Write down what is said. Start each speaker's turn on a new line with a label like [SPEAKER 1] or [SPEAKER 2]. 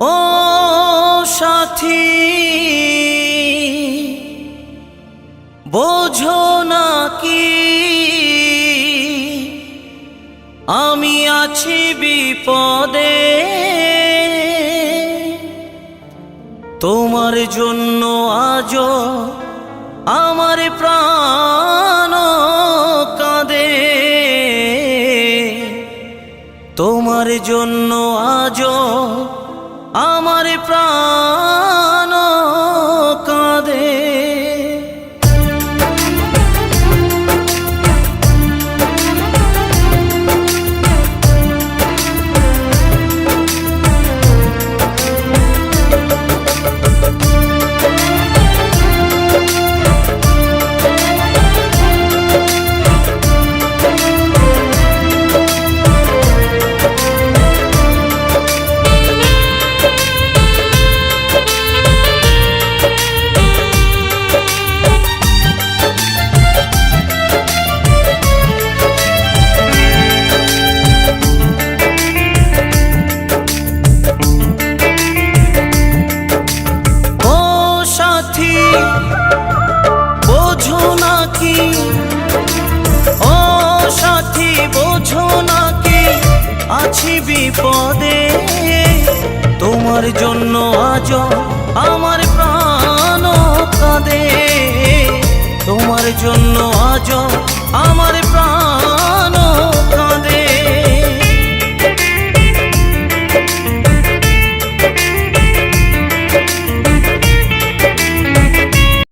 [SPEAKER 1] ও সাথী, বোঝো না কি? আমি আছি বিপদে। তোমার জন্য আজ আমার প্রাণ কাঁদে। তোমার জন্য আজও আমার প্রাণ নাকি? ও সাথী, বোঝো নাকি? আছি বিপদে। তোমার জন্য আজ আমার প্রাণ কাঁদে। তোমার জন্য আজ আমার